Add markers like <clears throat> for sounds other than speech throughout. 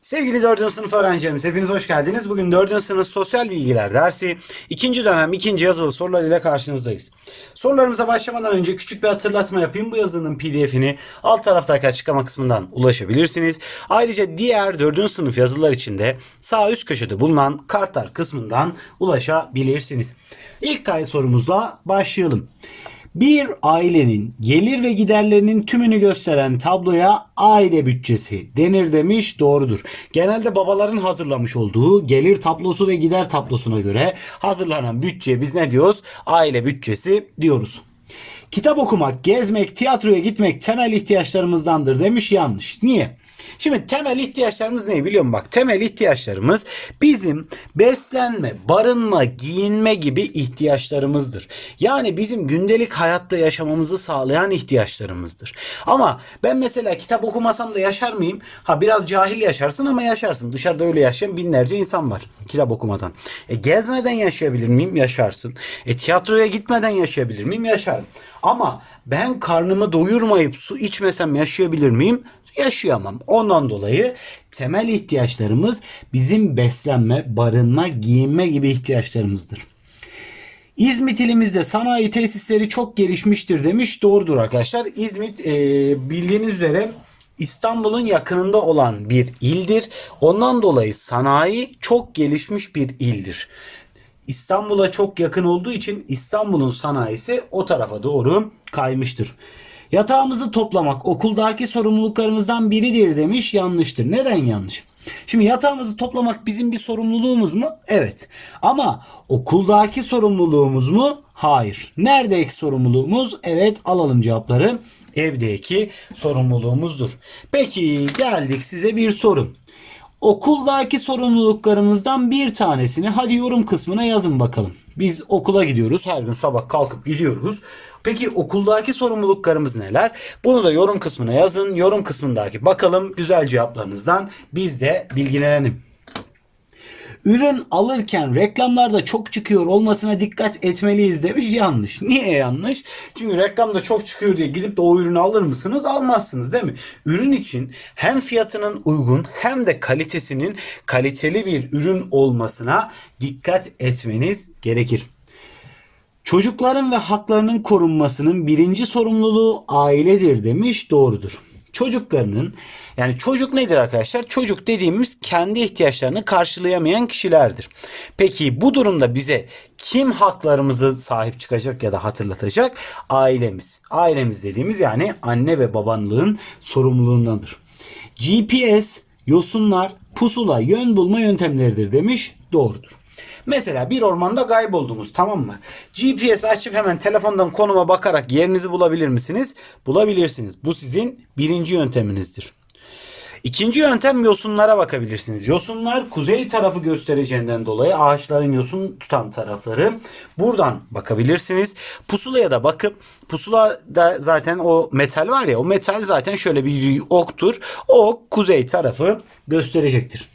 Sevgili 4. sınıf öğrencilerimiz hepiniz hoş geldiniz. Bugün 4. sınıf sosyal bilgiler dersi 2. dönem 2. yazılı sorularıyla karşınızdayız. Sorularımıza başlamadan önce küçük bir hatırlatma yapayım. Bu yazının pdf'ini alt taraftaki açıklama kısmından ulaşabilirsiniz. Ayrıca diğer 4. sınıf yazılar için de sağ üst köşede bulunan kartlar kısmından ulaşabilirsiniz. İlk kayıt sorumuzla başlayalım. Bir ailenin gelir ve giderlerinin tümünü gösteren tabloya aile bütçesi denir demiş doğrudur. Genelde babaların hazırlamış olduğu gelir tablosu ve gider tablosuna göre hazırlanan bütçe biz ne diyoruz? Aile bütçesi diyoruz. Kitap okumak, gezmek, tiyatroya gitmek temel ihtiyaçlarımızdandır demiş yanlış. Niye? Şimdi temel ihtiyaçlarımız ne biliyor musun? Bak temel ihtiyaçlarımız bizim beslenme, barınma, giyinme gibi ihtiyaçlarımızdır. Yani bizim gündelik hayatta yaşamamızı sağlayan ihtiyaçlarımızdır. Ama ben mesela kitap okumasam da yaşar mıyım? Ha biraz cahil yaşarsın ama yaşarsın. Dışarıda öyle yaşayan binlerce insan var kitap okumadan. E gezmeden yaşayabilir miyim? Yaşarsın. E tiyatroya gitmeden yaşayabilir miyim? Yaşarım. Ama ben karnımı doyurmayıp su içmesem yaşayabilir miyim? Yaşayamam. Ondan dolayı temel ihtiyaçlarımız bizim beslenme, barınma, giyinme gibi ihtiyaçlarımızdır. İzmit ilimizde sanayi tesisleri çok gelişmiştir demiş. Doğrudur arkadaşlar. İzmit e, bildiğiniz üzere İstanbul'un yakınında olan bir ildir. Ondan dolayı sanayi çok gelişmiş bir ildir. İstanbul'a çok yakın olduğu için İstanbul'un sanayisi o tarafa doğru kaymıştır. Yatağımızı toplamak okuldaki sorumluluklarımızdan biridir demiş. Yanlıştır. Neden yanlış? Şimdi yatağımızı toplamak bizim bir sorumluluğumuz mu? Evet. Ama okuldaki sorumluluğumuz mu? Hayır. Neredeki sorumluluğumuz? Evet alalım cevapları. Evdeki sorumluluğumuzdur. Peki geldik size bir soru. Okuldaki sorumluluklarımızdan bir tanesini hadi yorum kısmına yazın bakalım. Biz okula gidiyoruz. Her gün sabah kalkıp gidiyoruz. Peki okuldaki sorumluluklarımız neler? Bunu da yorum kısmına yazın. Yorum kısmındaki bakalım güzel cevaplarınızdan biz de bilgilenelim. Ürün alırken reklamlarda çok çıkıyor olmasına dikkat etmeliyiz demiş. Yanlış. Niye yanlış? Çünkü reklamda çok çıkıyor diye gidip de o ürünü alır mısınız? Almazsınız değil mi? Ürün için hem fiyatının uygun hem de kalitesinin kaliteli bir ürün olmasına dikkat etmeniz gerekir. Çocukların ve haklarının korunmasının birinci sorumluluğu ailedir demiş. Doğrudur. Çocuklarının yani çocuk nedir arkadaşlar? Çocuk dediğimiz kendi ihtiyaçlarını karşılayamayan kişilerdir. Peki bu durumda bize kim haklarımızı sahip çıkacak ya da hatırlatacak? Ailemiz. Ailemiz dediğimiz yani anne ve babanlığın sorumluluğundadır. GPS, yosunlar, pusula, yön bulma yöntemleridir demiş. Doğrudur. Mesela bir ormanda kayboldunuz tamam mı? GPS açıp hemen telefondan konuma bakarak yerinizi bulabilir misiniz? Bulabilirsiniz. Bu sizin birinci yönteminizdir. İkinci yöntem yosunlara bakabilirsiniz. Yosunlar kuzey tarafı göstereceğinden dolayı ağaçların yosun tutan tarafları. Buradan bakabilirsiniz. Pusulaya da bakıp pusula da zaten o metal var ya o metal zaten şöyle bir oktur. O kuzey tarafı gösterecektir.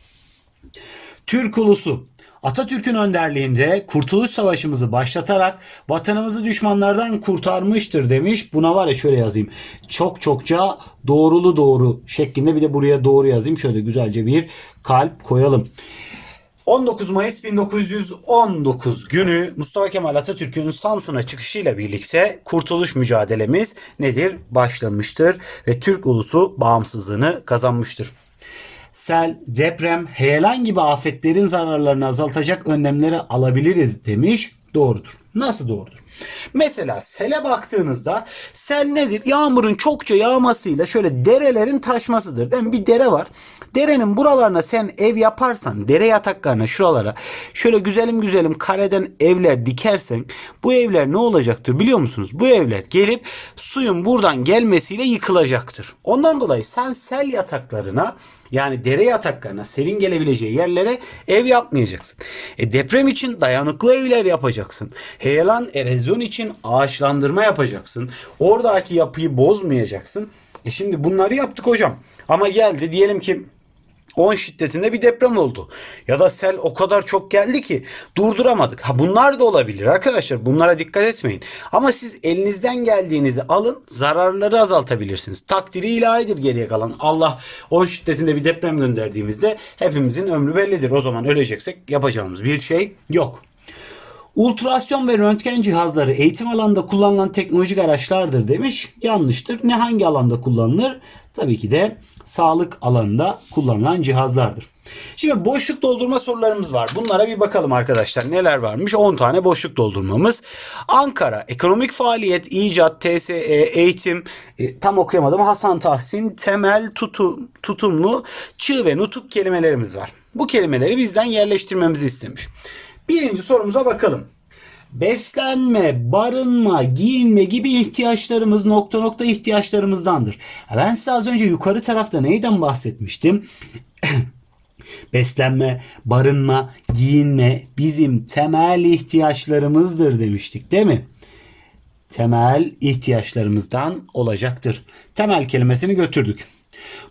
Türk ulusu Atatürk'ün önderliğinde Kurtuluş Savaşımızı başlatarak vatanımızı düşmanlardan kurtarmıştır demiş. Buna var ya şöyle yazayım. Çok çokça doğrulu doğru şeklinde bir de buraya doğru yazayım. Şöyle güzelce bir kalp koyalım. 19 Mayıs 1919 günü Mustafa Kemal Atatürk'ün Samsun'a çıkışıyla birlikte kurtuluş mücadelemiz nedir? Başlamıştır ve Türk ulusu bağımsızlığını kazanmıştır sel, deprem, heyelan gibi afetlerin zararlarını azaltacak önlemleri alabiliriz demiş. Doğrudur. Nasıl doğrudur? Mesela sele baktığınızda sel nedir? Yağmurun çokça yağmasıyla şöyle derelerin taşmasıdır. Değil mi? Bir dere var. Derenin buralarına sen ev yaparsan, dere yataklarına şuralara şöyle güzelim güzelim kareden evler dikersen bu evler ne olacaktır biliyor musunuz? Bu evler gelip suyun buradan gelmesiyle yıkılacaktır. Ondan dolayı sen sel yataklarına yani dere yataklarına serin gelebileceği yerlere ev yapmayacaksın. E deprem için dayanıklı evler yapacaksın. Heyelan erozyon için ağaçlandırma yapacaksın. Oradaki yapıyı bozmayacaksın. E şimdi bunları yaptık hocam. Ama geldi diyelim ki 10 şiddetinde bir deprem oldu. Ya da sel o kadar çok geldi ki durduramadık. Ha bunlar da olabilir arkadaşlar. Bunlara dikkat etmeyin. Ama siz elinizden geldiğinizi alın, zararları azaltabilirsiniz. Takdiri ilahidir geriye kalan. Allah 10 şiddetinde bir deprem gönderdiğimizde hepimizin ömrü bellidir. O zaman öleceksek yapacağımız bir şey yok. Ultrasyon ve röntgen cihazları eğitim alanında kullanılan teknolojik araçlardır demiş. Yanlıştır. Ne hangi alanda kullanılır? Tabii ki de sağlık alanında kullanılan cihazlardır. Şimdi boşluk doldurma sorularımız var. Bunlara bir bakalım arkadaşlar. Neler varmış? 10 tane boşluk doldurmamız. Ankara, ekonomik faaliyet, icat, TSE, eğitim, e, tam okuyamadım. Hasan Tahsin, temel, tutu, tutumlu, çığ ve nutuk kelimelerimiz var. Bu kelimeleri bizden yerleştirmemizi istemiş. Birinci sorumuza bakalım. Beslenme, barınma, giyinme gibi ihtiyaçlarımız nokta nokta ihtiyaçlarımızdandır. Ben size az önce yukarı tarafta neyden bahsetmiştim? <clears throat> Beslenme, barınma, giyinme bizim temel ihtiyaçlarımızdır demiştik değil mi? Temel ihtiyaçlarımızdan olacaktır. Temel kelimesini götürdük.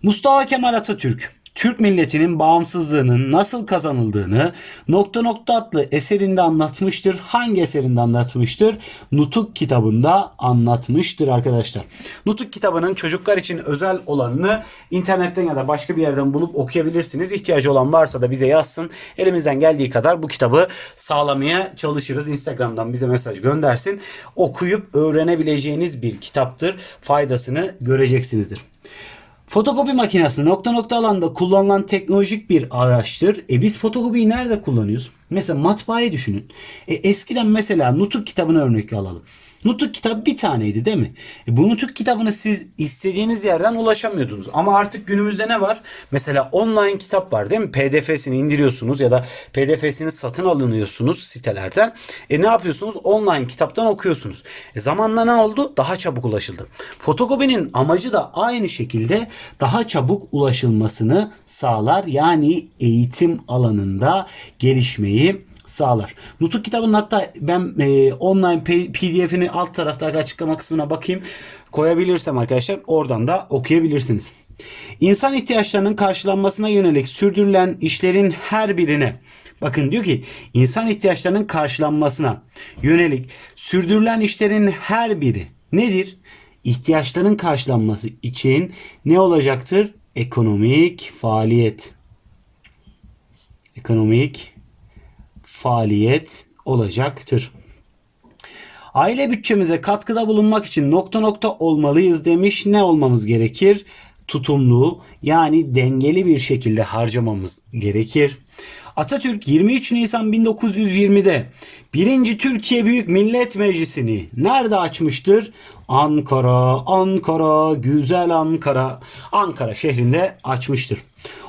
Mustafa Kemal Atatürk Türk milletinin bağımsızlığının nasıl kazanıldığını nokta nokta adlı eserinde anlatmıştır. Hangi eserinde anlatmıştır? Nutuk kitabında anlatmıştır arkadaşlar. Nutuk kitabının çocuklar için özel olanını internetten ya da başka bir yerden bulup okuyabilirsiniz. İhtiyacı olan varsa da bize yazsın. Elimizden geldiği kadar bu kitabı sağlamaya çalışırız. Instagram'dan bize mesaj göndersin. Okuyup öğrenebileceğiniz bir kitaptır. Faydasını göreceksinizdir. Fotokopi makinesi nokta nokta alanda kullanılan teknolojik bir araçtır. E biz fotokopiyi nerede kullanıyoruz? Mesela matbaayı düşünün. E eskiden mesela Nutuk kitabını örnek alalım. Nutuk kitabı bir taneydi değil mi? E bu Nutuk kitabını siz istediğiniz yerden ulaşamıyordunuz. Ama artık günümüzde ne var? Mesela online kitap var değil mi? PDF'sini indiriyorsunuz ya da PDF'sini satın alınıyorsunuz sitelerden. E ne yapıyorsunuz? Online kitaptan okuyorsunuz. E zamanla ne oldu? Daha çabuk ulaşıldı. Fotokopinin amacı da aynı şekilde daha çabuk ulaşılmasını sağlar. Yani eğitim alanında gelişmeyi sağlar. Nutuk kitabının hatta ben e, online PDF'ini alt taraftaki açıklama kısmına bakayım. Koyabilirsem arkadaşlar oradan da okuyabilirsiniz. İnsan ihtiyaçlarının karşılanmasına yönelik sürdürülen işlerin her birine bakın diyor ki insan ihtiyaçlarının karşılanmasına yönelik sürdürülen işlerin her biri nedir? İhtiyaçların karşılanması için ne olacaktır? Ekonomik faaliyet. Ekonomik faaliyet olacaktır. Aile bütçemize katkıda bulunmak için nokta nokta olmalıyız demiş. Ne olmamız gerekir? Tutumlu yani dengeli bir şekilde harcamamız gerekir. Atatürk 23 Nisan 1920'de 1. Türkiye Büyük Millet Meclisi'ni nerede açmıştır? Ankara, Ankara, güzel Ankara. Ankara şehrinde açmıştır.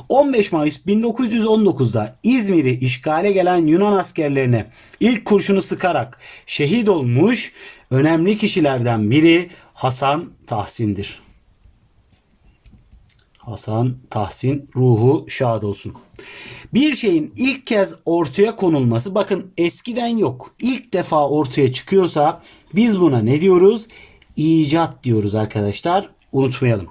15 Mayıs 1919'da İzmir'i işgale gelen Yunan askerlerine ilk kurşunu sıkarak şehit olmuş önemli kişilerden biri Hasan Tahsin'dir. Hasan Tahsin ruhu şad olsun. Bir şeyin ilk kez ortaya konulması bakın eskiden yok. İlk defa ortaya çıkıyorsa biz buna ne diyoruz? İcat diyoruz arkadaşlar. Unutmayalım.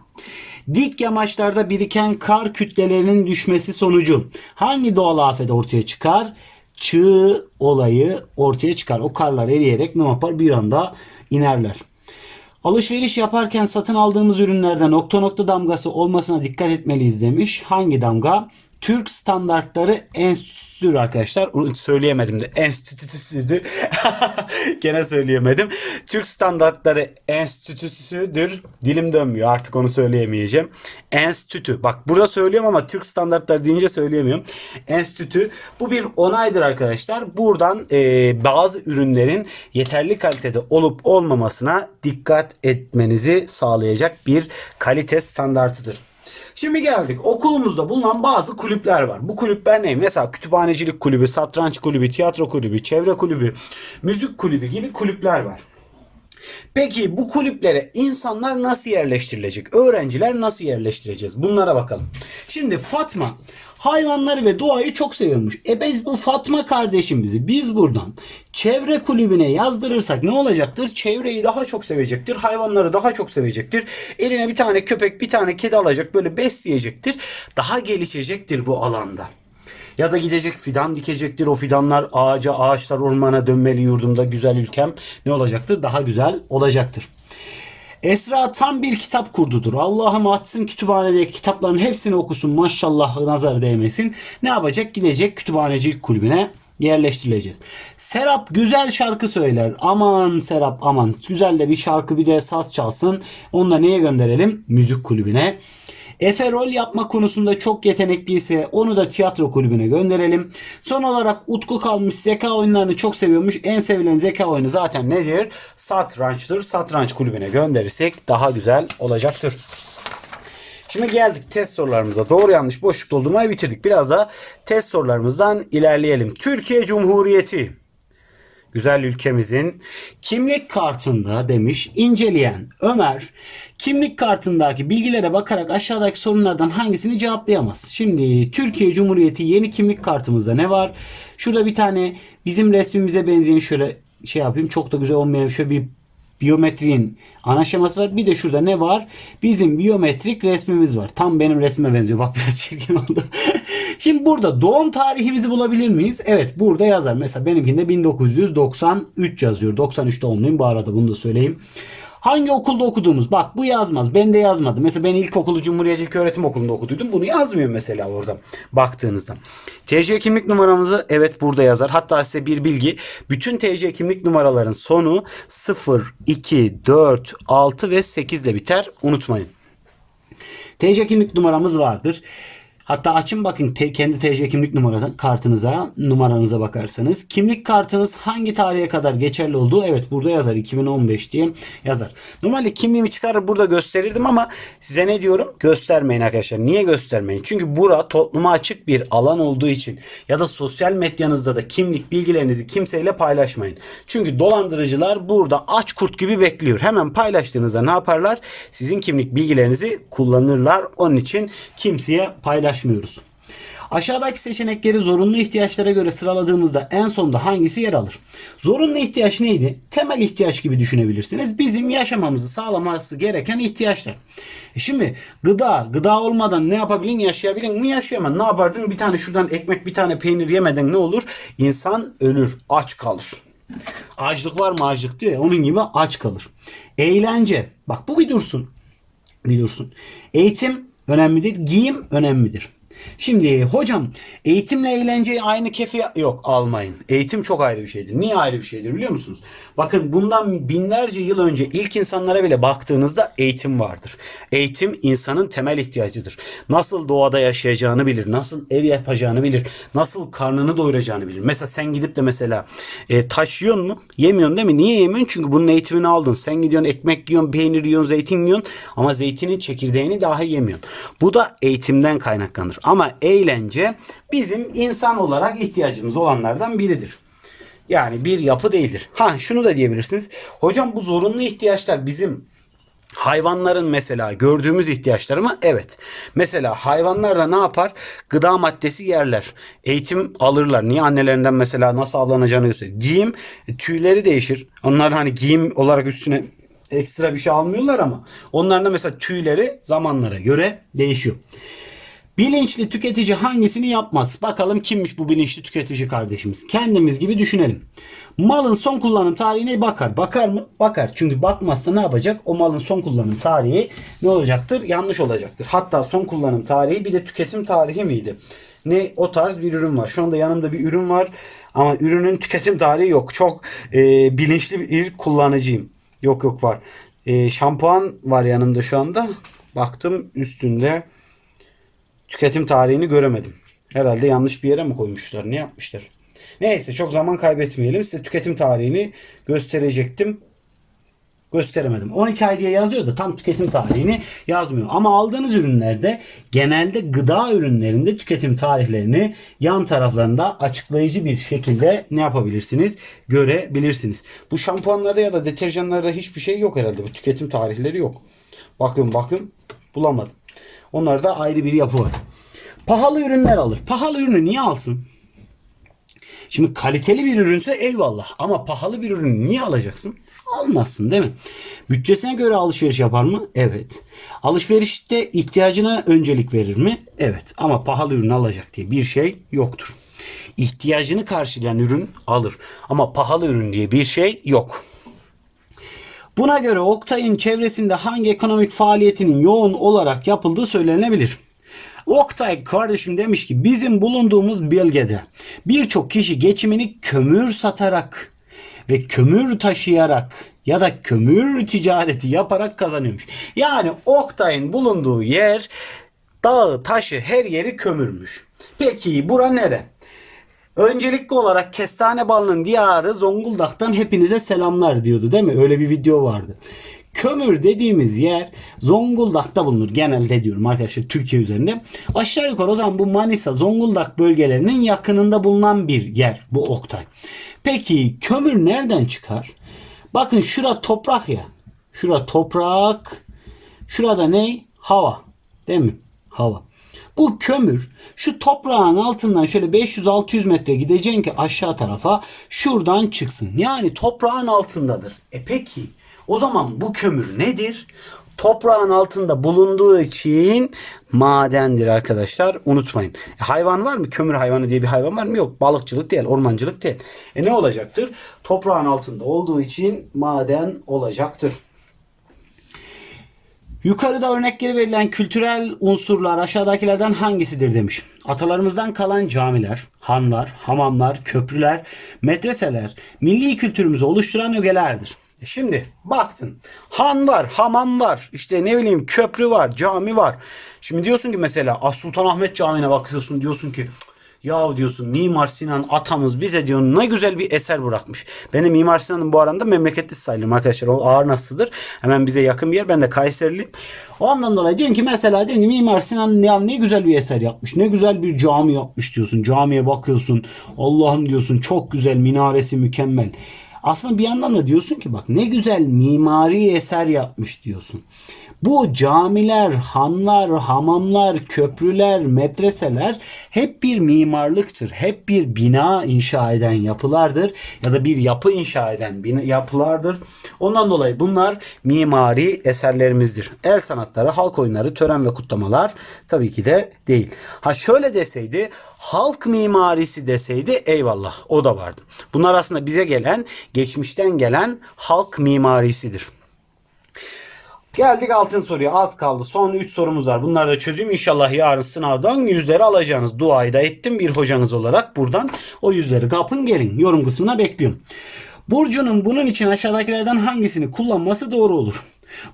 Dik yamaçlarda biriken kar kütlelerinin düşmesi sonucu hangi doğal afet ortaya çıkar? Çığ olayı ortaya çıkar. O karlar eriyerek ne yapar? Bir anda inerler. Alışveriş yaparken satın aldığımız ürünlerde nokta nokta damgası olmasına dikkat etmeliyiz demiş. Hangi damga? Türk Standartları Enstitüsü'dür arkadaşlar. Onu söyleyemedim de enstitüsüdür. <laughs> Gene söyleyemedim. Türk Standartları Enstitüsü'dür. Dilim dönmüyor artık onu söyleyemeyeceğim. Enstitü. Bak burada söylüyorum ama Türk Standartları deyince söyleyemiyorum. Enstitü. Bu bir onaydır arkadaşlar. Buradan e, bazı ürünlerin yeterli kalitede olup olmamasına dikkat etmenizi sağlayacak bir kalite standartıdır. Şimdi geldik. Okulumuzda bulunan bazı kulüpler var. Bu kulüpler ne? Mesela kütüphanecilik kulübü, satranç kulübü, tiyatro kulübü, çevre kulübü, müzik kulübü gibi kulüpler var. Peki bu kulüplere insanlar nasıl yerleştirilecek? Öğrenciler nasıl yerleştireceğiz? Bunlara bakalım. Şimdi Fatma hayvanları ve doğayı çok seviyormuş. E biz bu Fatma kardeşimizi biz buradan çevre kulübüne yazdırırsak ne olacaktır? Çevreyi daha çok sevecektir. Hayvanları daha çok sevecektir. Eline bir tane köpek bir tane kedi alacak böyle besleyecektir. Daha gelişecektir bu alanda. Ya da gidecek fidan dikecektir. O fidanlar ağaca, ağaçlar ormana dönmeli yurdumda güzel ülkem ne olacaktır? Daha güzel olacaktır. Esra tam bir kitap kurdudur. Allah'ım atsın kütüphanedeki kitapların hepsini okusun. Maşallah nazar değmesin. Ne yapacak? Gidecek kütüphanecilik kulübüne yerleştirileceğiz. Serap güzel şarkı söyler. Aman Serap aman. Güzel de bir şarkı bir de saz çalsın. Onu da neye gönderelim? Müzik kulübüne. Efe rol yapma konusunda çok yetenekliyse onu da tiyatro kulübüne gönderelim. Son olarak Utku kalmış zeka oyunlarını çok seviyormuş. En sevilen zeka oyunu zaten nedir? Satrançtır. Satranç kulübüne gönderirsek daha güzel olacaktır. Şimdi geldik test sorularımıza. Doğru yanlış boşluk doldurmayı bitirdik. Biraz da test sorularımızdan ilerleyelim. Türkiye Cumhuriyeti güzel ülkemizin kimlik kartında demiş inceleyen Ömer kimlik kartındaki bilgilere bakarak aşağıdaki sorunlardan hangisini cevaplayamaz. Şimdi Türkiye Cumhuriyeti yeni kimlik kartımızda ne var? Şurada bir tane bizim resmimize benzeyen şöyle şey yapayım çok da güzel olmayan şöyle bir biyometriğin ana şeması var. Bir de şurada ne var? Bizim biyometrik resmimiz var. Tam benim resmime benziyor. Bak biraz çirkin oldu. Şimdi burada doğum tarihimizi bulabilir miyiz? Evet burada yazar. Mesela benimkinde 1993 yazıyor. 93 doğumluyum bu arada bunu da söyleyeyim. Hangi okulda okuduğumuz? Bak bu yazmaz. Ben de yazmadım. Mesela ben ilkokulu Cumhuriyet İlköğretim Okulu'nda okuduydum. Bunu yazmıyor mesela orada baktığınızda. TC kimlik numaramızı evet burada yazar. Hatta size bir bilgi. Bütün TC kimlik numaraların sonu 0, 2, 4, 6 ve 8 ile biter. Unutmayın. TC kimlik numaramız vardır. Hatta açın bakın te- kendi TC kimlik numaradan kartınıza, numaranıza bakarsanız. Kimlik kartınız hangi tarihe kadar geçerli olduğu evet burada yazar 2015 diye yazar. Normalde kimliğimi çıkarır burada gösterirdim ama size ne diyorum? Göstermeyin arkadaşlar. Niye göstermeyin? Çünkü bura topluma açık bir alan olduğu için ya da sosyal medyanızda da kimlik bilgilerinizi kimseyle paylaşmayın. Çünkü dolandırıcılar burada aç kurt gibi bekliyor. Hemen paylaştığınızda ne yaparlar? Sizin kimlik bilgilerinizi kullanırlar. Onun için kimseye paylaşmıyoruz. Aşağıdaki seçenekleri zorunlu ihtiyaçlara göre sıraladığımızda en sonda hangisi yer alır? Zorunlu ihtiyaç neydi? Temel ihtiyaç gibi düşünebilirsiniz. Bizim yaşamamızı sağlaması gereken ihtiyaçlar. E şimdi gıda, gıda olmadan ne yapabilin? Yaşayabilin mi? Yaşayamam. Ne yapardın? Bir tane şuradan ekmek, bir tane peynir yemeden ne olur? İnsan ölür, aç kalır. Açlık var mı açlık diyor onun gibi aç kalır. Eğlence. Bak bu bir dursun. Bir dursun. Eğitim önemlidir. Giyim önemlidir. Şimdi hocam eğitimle eğlenceyi aynı kefi yok almayın. Eğitim çok ayrı bir şeydir. Niye ayrı bir şeydir biliyor musunuz? Bakın bundan binlerce yıl önce ilk insanlara bile baktığınızda eğitim vardır. Eğitim insanın temel ihtiyacıdır. Nasıl doğada yaşayacağını bilir. Nasıl ev yapacağını bilir. Nasıl karnını doyuracağını bilir. Mesela sen gidip de mesela e, taş yiyorsun mu? Yemiyorsun değil mi? Niye yemiyorsun? Çünkü bunun eğitimini aldın. Sen gidiyorsun ekmek yiyorsun, peynir yiyorsun, zeytin yiyorsun ama zeytinin çekirdeğini dahi yemiyorsun. Bu da eğitimden kaynaklanır. Ama eğlence bizim insan olarak ihtiyacımız olanlardan biridir. Yani bir yapı değildir. Ha şunu da diyebilirsiniz. Hocam bu zorunlu ihtiyaçlar bizim Hayvanların mesela gördüğümüz ihtiyaçları mı? Evet. Mesela hayvanlar da ne yapar? Gıda maddesi yerler. Eğitim alırlar. Niye annelerinden mesela nasıl avlanacağını gösterir. Giyim e, tüyleri değişir. Onlar hani giyim olarak üstüne ekstra bir şey almıyorlar ama onların da mesela tüyleri zamanlara göre değişiyor. Bilinçli tüketici hangisini yapmaz? Bakalım kimmiş bu bilinçli tüketici kardeşimiz? Kendimiz gibi düşünelim. Malın son kullanım tarihine bakar. Bakar mı? Bakar. Çünkü bakmazsa ne yapacak? O malın son kullanım tarihi ne olacaktır? Yanlış olacaktır. Hatta son kullanım tarihi bir de tüketim tarihi miydi? Ne o tarz bir ürün var. Şu anda yanımda bir ürün var ama ürünün tüketim tarihi yok. Çok e, bilinçli bir kullanıcıyım. Yok yok var. E, şampuan var yanımda şu anda. Baktım üstünde tüketim tarihini göremedim. Herhalde yanlış bir yere mi koymuşlar? Ne yapmışlar? Neyse çok zaman kaybetmeyelim. Size tüketim tarihini gösterecektim. gösteremedim. 12 ay diye yazıyor da tam tüketim tarihini yazmıyor. Ama aldığınız ürünlerde genelde gıda ürünlerinde tüketim tarihlerini yan taraflarında açıklayıcı bir şekilde ne yapabilirsiniz? Görebilirsiniz. Bu şampuanlarda ya da deterjanlarda hiçbir şey yok herhalde. Bu tüketim tarihleri yok. Bakın bakın bulamadım. Onlarda ayrı bir yapı var. Pahalı ürünler alır. Pahalı ürünü niye alsın? Şimdi kaliteli bir ürünse eyvallah ama pahalı bir ürünü niye alacaksın? Almazsın değil mi? Bütçesine göre alışveriş yapar mı? Evet. Alışverişte ihtiyacına öncelik verir mi? Evet. Ama pahalı ürün alacak diye bir şey yoktur. İhtiyacını karşılayan ürün alır. Ama pahalı ürün diye bir şey yok. Buna göre Oktay'ın çevresinde hangi ekonomik faaliyetinin yoğun olarak yapıldığı söylenebilir. Oktay kardeşim demiş ki bizim bulunduğumuz bölgede birçok kişi geçimini kömür satarak ve kömür taşıyarak ya da kömür ticareti yaparak kazanıyormuş. Yani Oktay'ın bulunduğu yer dağı, taşı, her yeri kömürmüş. Peki bura nere? Öncelikli olarak kestane balının diyarı Zonguldak'tan hepinize selamlar diyordu değil mi? Öyle bir video vardı. Kömür dediğimiz yer Zonguldak'ta bulunur. Genelde diyorum arkadaşlar Türkiye üzerinde. Aşağı yukarı o zaman bu Manisa, Zonguldak bölgelerinin yakınında bulunan bir yer bu Oktay. Peki kömür nereden çıkar? Bakın şura toprak ya. Şura toprak. Şurada ne? Hava. Değil mi? Hava. Bu kömür şu toprağın altından şöyle 500-600 metre gideceksin ki aşağı tarafa şuradan çıksın. Yani toprağın altındadır. E peki o zaman bu kömür nedir? Toprağın altında bulunduğu için madendir arkadaşlar. Unutmayın. E, hayvan var mı? Kömür hayvanı diye bir hayvan var mı? Yok. Balıkçılık değil, ormancılık değil. E ne olacaktır? Toprağın altında olduğu için maden olacaktır. Yukarıda örnekleri verilen kültürel unsurlar aşağıdakilerden hangisidir demiş. Atalarımızdan kalan camiler, hanlar, hamamlar, köprüler, medreseler milli kültürümüzü oluşturan ögelerdir. E Şimdi baktın han var, hamam var, işte ne bileyim köprü var, cami var. Şimdi diyorsun ki mesela As Sultanahmet Camii'ne bakıyorsun diyorsun ki ya diyorsun Mimar Sinan atamız bize diyor ne güzel bir eser bırakmış. Benim Mimar Sinan'ın bu arada memleketli sayılırım arkadaşlar. O ağır nasıldır? Hemen bize yakın bir yer. Ben de Kayseriliyim. Ondan dolayı diyorsun ki mesela diyorsun ki Mimar Sinan ya ne güzel bir eser yapmış. Ne güzel bir cami yapmış diyorsun. Camiye bakıyorsun. Allah'ım diyorsun çok güzel minaresi mükemmel. Aslında bir yandan da diyorsun ki bak ne güzel mimari eser yapmış diyorsun. Bu camiler, hanlar, hamamlar, köprüler, medreseler hep bir mimarlıktır. Hep bir bina inşa eden yapılardır ya da bir yapı inşa eden bina- yapılardır. Ondan dolayı bunlar mimari eserlerimizdir. El sanatları, halk oyunları, tören ve kutlamalar tabii ki de değil. Ha şöyle deseydi halk mimarisi deseydi eyvallah o da vardı. Bunlar aslında bize gelen, geçmişten gelen halk mimarisidir. Geldik altın soruya. Az kaldı. Son 3 sorumuz var. Bunları da çözeyim. İnşallah yarın sınavdan yüzleri alacağınız. Duayı da ettim bir hocanız olarak. Buradan o yüzleri kapın gelin. Yorum kısmına bekliyorum. Burcu'nun bunun için aşağıdakilerden hangisini kullanması doğru olur?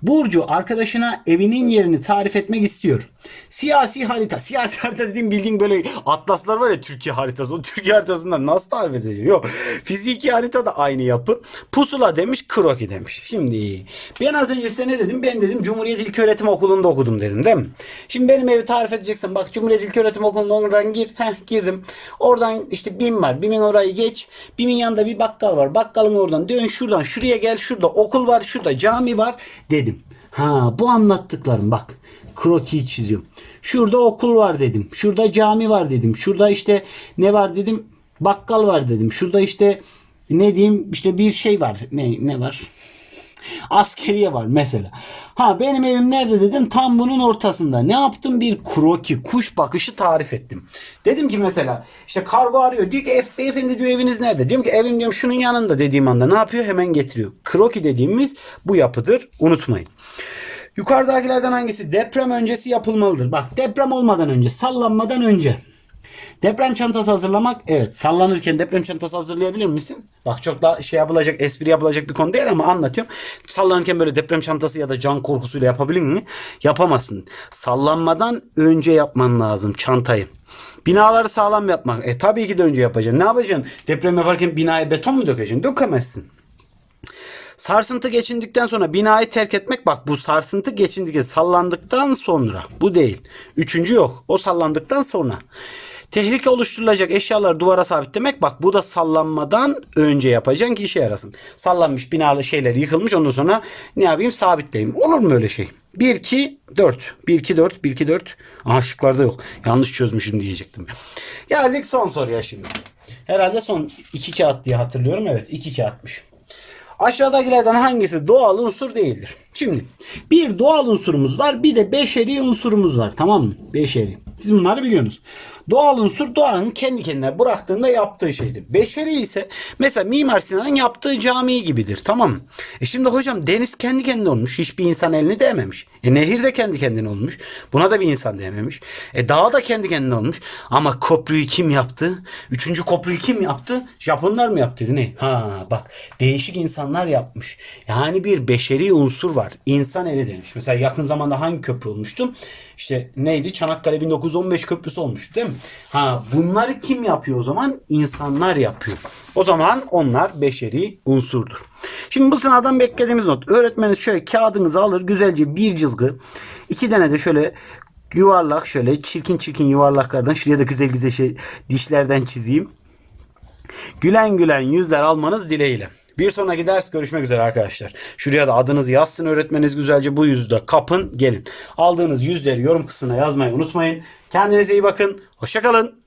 Burcu arkadaşına evinin yerini tarif etmek istiyor. Siyasi harita. Siyasi harita dediğim bildiğin böyle atlaslar var ya Türkiye haritası. O Türkiye haritasından nasıl tarif edeceğim? Yok. Fiziki harita da aynı yapı. Pusula demiş, kroki demiş. Şimdi ben az önce size ne dedim? Ben dedim Cumhuriyet İlköğretim Okulu'nda okudum dedim değil mi? Şimdi benim evi tarif edeceksin. Bak Cumhuriyet İlköğretim Okulu'nda oradan gir. Heh girdim. Oradan işte BİM var. BİM'in orayı geç. BİM'in yanında bir bakkal var. Bakkalın oradan dön şuradan şuraya gel. Şurada okul var. Şurada cami var dedim. Ha bu anlattıklarım bak. Krokiyi çiziyorum. Şurada okul var dedim. Şurada cami var dedim. Şurada işte ne var dedim. Bakkal var dedim. Şurada işte ne diyeyim işte bir şey var. Ne, ne var? <laughs> Askeriye var mesela. Ha benim evim nerede dedim tam bunun ortasında. Ne yaptım? Bir kroki kuş bakışı tarif ettim. Dedim ki mesela işte kargo arıyor. Diyor ki "Ef- beyefendi diyor eviniz nerede? Diyorum ki evim diyorum şunun yanında dediğim anda ne yapıyor? Hemen getiriyor. Kroki dediğimiz bu yapıdır. Unutmayın. Yukarıdakilerden hangisi deprem öncesi yapılmalıdır? Bak deprem olmadan önce, sallanmadan önce. Deprem çantası hazırlamak evet sallanırken deprem çantası hazırlayabilir misin? Bak çok da şey yapılacak espri yapılacak bir konu değil ama anlatıyorum. Sallanırken böyle deprem çantası ya da can korkusuyla yapabilir mi? Yapamazsın. Sallanmadan önce yapman lazım çantayı. Binaları sağlam yapmak. E tabii ki de önce yapacaksın. Ne yapacaksın? Deprem yaparken binaya beton mu dökeceksin? Dökemezsin. Sarsıntı geçindikten sonra binayı terk etmek bak bu sarsıntı geçindikten sallandıktan sonra bu değil. Üçüncü yok. O sallandıktan sonra. Tehlike oluşturulacak eşyaları duvara sabitlemek bak bu da sallanmadan önce yapacaksın ki işe yarasın. Sallanmış binalı şeyler yıkılmış ondan sonra ne yapayım sabitleyeyim. Olur mu öyle şey? 1 2 4 1 2 4 1 2 4 Aha şıklarda yok. Yanlış çözmüşüm diyecektim. Geldik son soruya şimdi. Herhalde son iki kağıt diye hatırlıyorum. Evet iki kağıtmış. Aşağıdakilerden hangisi doğal unsur değildir? Şimdi bir doğal unsurumuz var bir de beşeri unsurumuz var tamam mı? Beşeri. Siz bunları biliyorsunuz. Doğal unsur doğanın kendi kendine bıraktığında yaptığı şeydir. Beşeri ise mesela Mimar Sinan'ın yaptığı cami gibidir tamam? E şimdi hocam deniz kendi kendine olmuş. Hiçbir insan elini değmemiş. E nehir de kendi kendine olmuş. Buna da bir insan değmemiş. E dağ da kendi kendine olmuş. Ama köprüyü kim yaptı? Üçüncü köprüyü kim yaptı? Japonlar mı yaptı? Ne? Ha bak değişik insanlar yapmış. Yani bir beşeri unsur var. İnsan eli demiş. Mesela yakın zamanda hangi köprü olmuştu? İşte neydi? Çanakkale 1915 köprüsü olmuştu değil mi? Ha bunları kim yapıyor o zaman? İnsanlar yapıyor. O zaman onlar beşeri unsurdur. Şimdi bu sınavdan beklediğimiz not. Öğretmeniniz şöyle kağıdınızı alır güzelce bir cızgı. iki tane de şöyle yuvarlak şöyle çirkin çirkin yuvarlaklardan şuraya da güzel güzel şey dişlerden çizeyim. Gülen gülen yüzler almanız dileğiyle. Bir sonraki ders görüşmek üzere arkadaşlar. Şuraya da adınızı yazsın öğretmeniniz güzelce bu yüzü de kapın gelin. Aldığınız yüzleri yorum kısmına yazmayı unutmayın. Kendinize iyi bakın. Hoşçakalın.